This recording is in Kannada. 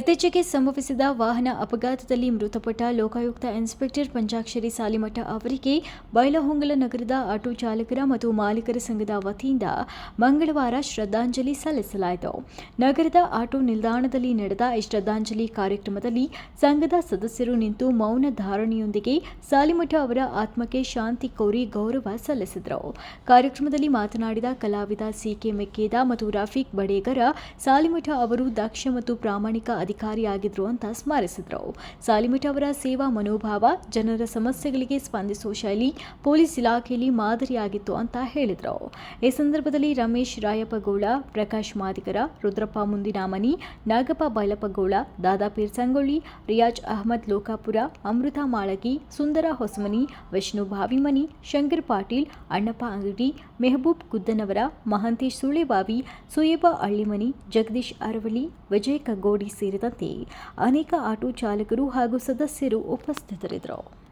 ಇತ್ತೀಚೆಗೆ ಸಂಭವಿಸಿದ ವಾಹನ ಅಪಘಾತದಲ್ಲಿ ಮೃತಪಟ್ಟ ಲೋಕಾಯುಕ್ತ ಇನ್ಸ್ಪೆಕ್ಟರ್ ಪಂಚಾಕ್ಷರಿ ಸಾಲಿಮಠ ಅವರಿಗೆ ಬೈಲಹೊಂಗಲ ನಗರದ ಆಟೋ ಚಾಲಕರ ಮತ್ತು ಮಾಲೀಕರ ಸಂಘದ ವತಿಯಿಂದ ಮಂಗಳವಾರ ಶ್ರದ್ಧಾಂಜಲಿ ಸಲ್ಲಿಸಲಾಯಿತು. ನಗರದ ಆಟೋ ನಿಲ್ದಾಣದಲ್ಲಿ ನಡೆದ ಈ ಶ್ರದ್ಧಾಂಜಲಿ ಕಾರ್ಯಕ್ರಮದಲ್ಲಿ ಸಂಘದ ಸದಸ್ಯರು ನಿಂತು ಮೌನ ಧಾರಣೆಯೊಂದಿಗೆ ಸಾಲಿಮಠ ಅವರ ಆತ್ಮಕ್ಕೆ ಶಾಂತಿ ಕೋರಿ ಗೌರವ ಸಲ್ಲಿಸಿದರು. ಕಾರ್ಯಕ್ರಮದಲ್ಲಿ ಮಾತನಾಡಿದ ಕಲಾವಿದ ಸಿಕೆ ಮೆಕ್ಕೇದ ಮತ್ತು ರಫೀಕ್ ಬಡೇಗರ, ಸಾಲಿಮಠ ಅವರು ದಕ್ಷ ಮತ್ತು ಪ್ರಾಮಾಣಿಕ ಅಧಿಕಾರಿಯಾಗಿದ್ರು ಅಂತ ಸ್ಮರಿಸಿದರು. ಸಾಲಿಮಿಟ್ ಅವರ ಸೇವಾ ಮನೋಭಾವ ಜನರ ಸಮಸ್ಯೆಗಳಿಗೆ ಸ್ಪಂದಿಸುವ ಶೈಲಿ ಪೊಲೀಸ್ ಇಲಾಖೆಯಲ್ಲಿ ಮಾದರಿಯಾಗಿತ್ತು ಅಂತ ಹೇಳಿದರು. ಈ ಸಂದರ್ಭದಲ್ಲಿ ರಮೇಶ್ ರಾಯಪ್ಪಗೌಡ, ಪ್ರಕಾಶ್ ಮಾದಿಗರ, ರುದ್ರಪ್ಪ ಮುಂದಿನಾಮನಿ, ನಾಗಪ್ಪ ಬೈಲಪ್ಪಗೌಡ, ದಾದಾಪೀರ್ ಸಂಗೊಳ್ಳಿ, ರಿಯಾಜ್ ಅಹಮದ್ ಲೋಕಾಪುರ, ಅಮೃತ ಮಾಳಗಿ, ಸುಂದರ ಹೊಸಮನಿ, ವಿಷ್ಣು ಭಾವಿಮನಿ, ಶಂಕರ್ ಪಾಟೀಲ್, ಅಣ್ಣಪ್ಪ ಅಂಗಡಿ, ಮೆಹಬೂಬ್ ಗುದ್ದನವರ, ಮಹಾಂತೇಶ್ ಸುಳೆಬಾವಿ ಸುಯೇಬ ಅಳ್ಳಿಮನಿ, ಜಗದೀಶ್ ಅರವಳಿ ವಿಜಯ್ ಕಗ್ಗೋಡಿ ಸೇರಿದಂತೆ ಅನೇಕ ಆಟೋ ಚಾಲಕರು ಹಾಗೂ ಸದಸ್ಯರು ಉಪಸ್ಥಿತರಿದ್ದರು.